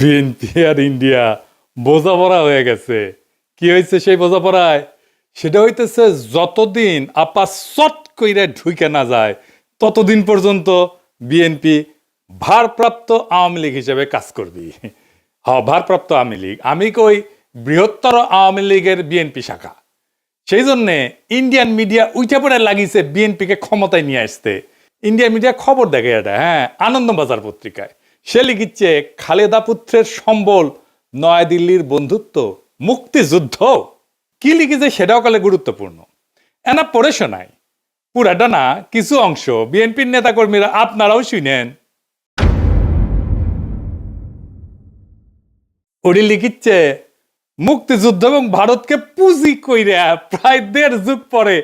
BNP আর India বোঝাপড়া হয়ে গেছে। কি হয়েছে সেই বোঝাপড়ায়? সেটা হইতেছে যতদিন আপা চট কইরে ঢুকে না যায়, ততদিন পর্যন্ত বিএনপি ভারপ্রাপ্ত আওয়ামী লীগ হিসেবে কাজ করবি। হ্যাঁ ভারপ্রাপ্ত আওয়ামী লীগ। আমি কই বৃহত্তর আওয়ামী লীগের বিএনপি শাখা। সেই জন্যে ইন্ডিয়ান মিডিয়া উইটা পড়ে লাগিয়েছে বিএনপিকে ক্ষমতায় নিয়ে আসতে। ইন্ডিয়ান মিডিয়া খবর দেখে এটা হ্যাঁ আনন্দবাজার পত্রিকায়। সে লিখিচ্ছে, খালেদা পুত্রের সম্বল নয়াদিল্লির বন্ধুত্ব, মুক্তিযুদ্ধ। কি লিখেছে সেটাও কালে গুরুত্বপূর্ণ। এনা পড়ে শোনায় পুরাটা না, কিছু অংশ বিএনপির নেতাকর্মীরা আপনারাও শুনেন। ওটি লিখিচ্ছে, মুক্তিযুদ্ধ এবং ভারতকে পুঁজি কইরে প্রায় দেড় যুগ পরে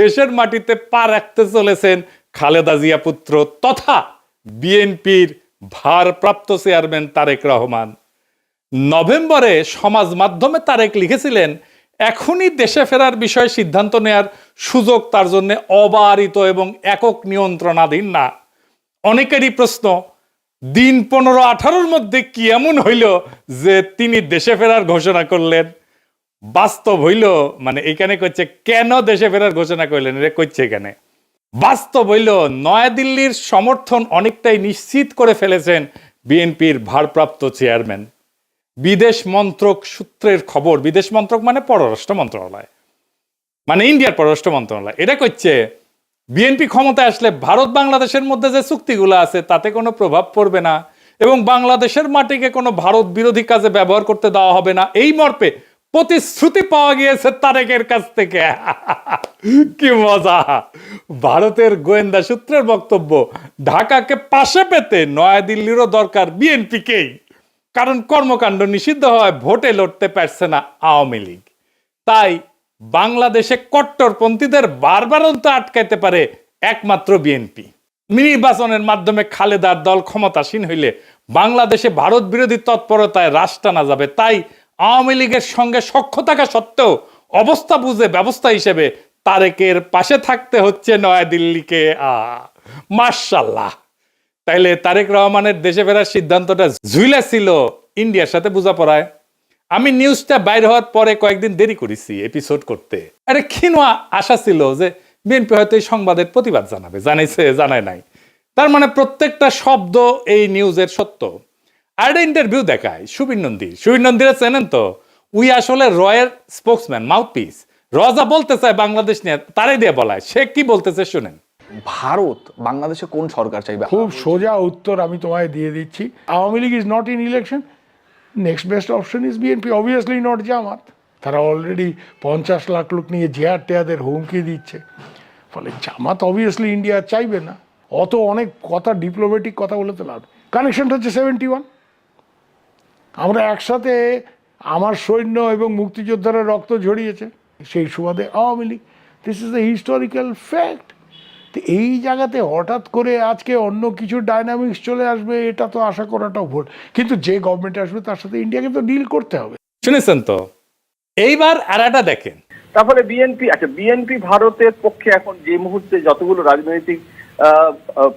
দেশের মাটিতে পা রাখতে চলেছেন খালেদা জিয়া পুত্র তথা বিএনপির ভারপ্রাপ্ত চেয়ারম্যান তারেক রহমান। নভেম্বরে সমাজ মাধ্যমে তারেক লিখেছিলেন, এখনই দেশে ফেরার বিষয়ে সিদ্ধান্ত নেয়ার সুযোগ তার জন্য অবারিত এবং একক নিয়ন্ত্রণাধীন না। অনেকেরই প্রশ্ন, দিন পনেরো আঠারোর মধ্যে কি এমন হইল যে তিনি দেশে ফেরার ঘোষণা করলেন? বাস্তব হইল মানে এখানে করছে কেন দেশে ফেরার ঘোষণা করলেন? রে করছে এখানে। বাস্তব হইল, নয়াদিল্লির সমর্থন অনেকটাই নিশ্চিত করে ফেলেছেন বিএনপির ভারপ্রাপ্ত চেয়ারম্যান। বিদেশ মন্ত্রক সূত্রের খবর, বিদেশ মন্ত্রক মানে পররাষ্ট্র মন্ত্রণালয় মানে ইন্ডিয়ার পররাষ্ট্র মন্ত্রণালয়। এটা করছে, বিএনপি ক্ষমতায় আসলে ভারত বাংলাদেশের মধ্যে যে চুক্তিগুলো আছে, তাতে কোনো প্রভাব পড়বে না এবং বাংলাদেশের মাটিকে কোনো ভারত বিরোধী কাজে ব্যবহার করতে দেওয়া হবে না। এই মর্পে প্রতিশ্রুতি পাওয়া গিয়েছে তারেকের কাছ থেকে। কি মজা। ভারতের গোয়েন্দা সূত্রের বক্তব্য, ঢাকাকে পাশে পেতে নয়াদিল্লিরও দরকার বিএনপিকেই। কারণ কর্মকাণ্ড নিষিদ্ধ হয় ভোটে লড়তে পারছে না আওয়ামী লীগ। তাই বাংলাদেশে কট্টরপন্থীদের বারবারন্ত আটকাইতে পারে একমাত্র বিএনপি। নির্বাচনের মাধ্যমে খালেদার দল ক্ষমতাসীন হইলে বাংলাদেশে ভারত বিরোধী তৎপরতায় রাশ টানা যাবে। তাই আওয়ামী লীগের সঙ্গে সখ্য থাকা সত্ত্বেও অবস্থা বুঝে ব্যবস্থা হিসেবে তারেকের পাশে থাকতে হচ্ছে নয়াদিল্লিকে। মার্শাল্লাহ তাইলে তারেক রহমানের দেশে ফেরার সিদ্ধান্তটা ঝুলে ছিল ইন্ডিয়ার সাথে বোঝাপড়ায়। আমি নিউজটা বাইর হওয়ার পরে কয়েকদিন দেরি করেছি এপিসোড করতে। আরে ক্ষীণা আশা ছিল যে বিএনপি হয়তো এই সংবাদের প্রতিবাদ জানাবে, জানাইছে, জানায় নাই। তার মানে প্রত্যেকটা শব্দ এই নিউজের সত্য। আর একটা ইন্টারভিউ দেখায় সুবীর নন্দী। সুবীর নন্দীরা চেনেন তো? উই আসলে রয়ের স্পোক্সম্যান মাউথপিস রজা বলতে চায় বাংলাদেশ নিয়ে তারাই দিয়ে বলায়। সে কি বলতেছে শুনেন। ভারত বাংলাদেশে কোন সরকার চাইবে? খুব সোজা উত্তর আমি তোমায় দিয়ে দিচ্ছি। Awami League is not in election next best option is BNP obviously not Jamaat. তারা অলরেডি পঞ্চাশ লাখ লোক নিয়ে জেয়ার টেয়াদের হুমকি দিচ্ছে। ফলে জামাত অবভিয়াসলি ইন্ডিয়া চাইবে না। অত অনেক কথা ডিপ্লোম্যাটিক কথা বলে তো লাভ কানেকশনটা হচ্ছে সেভেন্টি ওয়ান আমরা একসাথে আমার সৈন্য এবং মুক্তিযোদ্ধারা রক্ত ঝরিয়েছে সেই সুবাদে Awami League. This is the historical fact তো এই জায়গাতে হঠাৎ করে আজকে অন্য কিছু ডাইনামিক্স চলে আসবে এটা তো আশা করাটাও ভুল। কিন্তু যে গভর্নমেন্ট আসবে তার সাথে ইন্ডিয়াকে তো ডিল করতে হবে। শুনেছেন তো? এইবার আর একটা দেখেন। তারপরে বিএনপি আচ্ছা বিএনপি ভারতের পক্ষে এখন যে মুহূর্তে যতগুলো রাজনৈতিক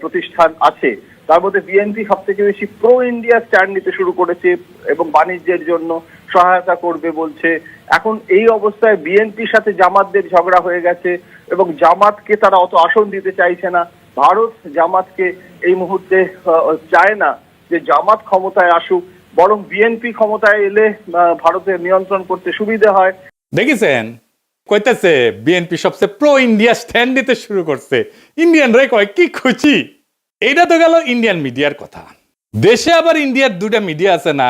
প্রতিষ্ঠান আছে তার মধ্যে বিএনপি সব থেকে বেশি প্রো ইন্ডিয়া স্ট্যান্ড নিতে শুরু করেছে এবং বাণিজ্যের জন্য সহায়তা করবে বলছে। এখন এই অবস্থায় বিএনপির সাথে জামাতদের ঝগড়া হয়ে গেছে এবং জামাতকে তারা অত আসন দিতে চাইছে না। ভারত জামাতকে এই মুহূর্তে চায় না যে জামাত ক্ষমতায় আসুক, বরং বিএনপি ক্ষমতায় এলে ভারতের নিয়ন্ত্রণ করতে সুবিধে হয়। দেখেছেন? কইতেছে, বিএনপি সবচেয়ে প্রো ইন্ডিয়া স্ট্যান্ড নিতে শুরু করছে। ইন্ডিয়ান রে কয়, কি খুশি? এইটা তো গেল ইন্ডিয়ান মিডিয়ার কথা। দেশে আবার ইন্ডিয়ার দুটা মিডিয়া আছে না,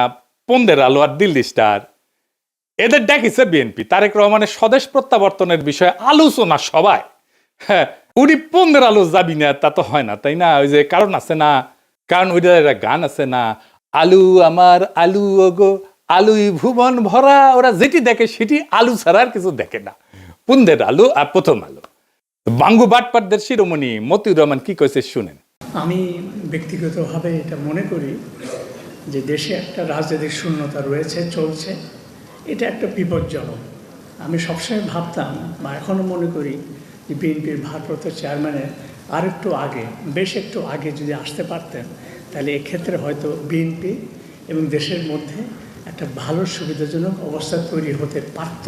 পন্দের আলো আর দিল্লি স্টার। এদের ডাকিছে বিএনপি তারেক রহমানের স্বদেশ প্রত্যাবর্তনের বিষয়ে আলোচনা সবাই হ্যাঁ উনি পন্দের আলো যাবি না, তা তো হয় না, তাই না? ওই যে কারণ আছে না? কারণ ওইটা একটা গান আছে না? আলু আমার আলু, ওগো, আলুই ভুবন ভরা, ওরা যেটি দেখে সেটি আলু ছাড়া আর কিছু দেখে না। পুন্দের আলু আর প্রথম আলু। বাঙ্গু বাটপাটদের শিরোমণি মতিউর রহমান কি কইছে শুনেন? আমি ব্যক্তিগতভাবে এটা মনে করি যে দেশে একটা রাজনৈতিক শূন্যতা রয়েছে, চলছে। এটা একটা বিপজ্জনক। আমি সবসময় ভাবতাম বা এখনও মনে করি যে বিএনপির ভারপ্রাপ্ত চেয়ারম্যানের আরেকটু আগে, বেশ একটু আগে যদি আসতে পারতেন, তাহলে এক্ষেত্রে হয়তো বিএনপি এবং দেশের মধ্যে একটা ভালো সুবিধাজনক অবস্থা তৈরি হতে পারত।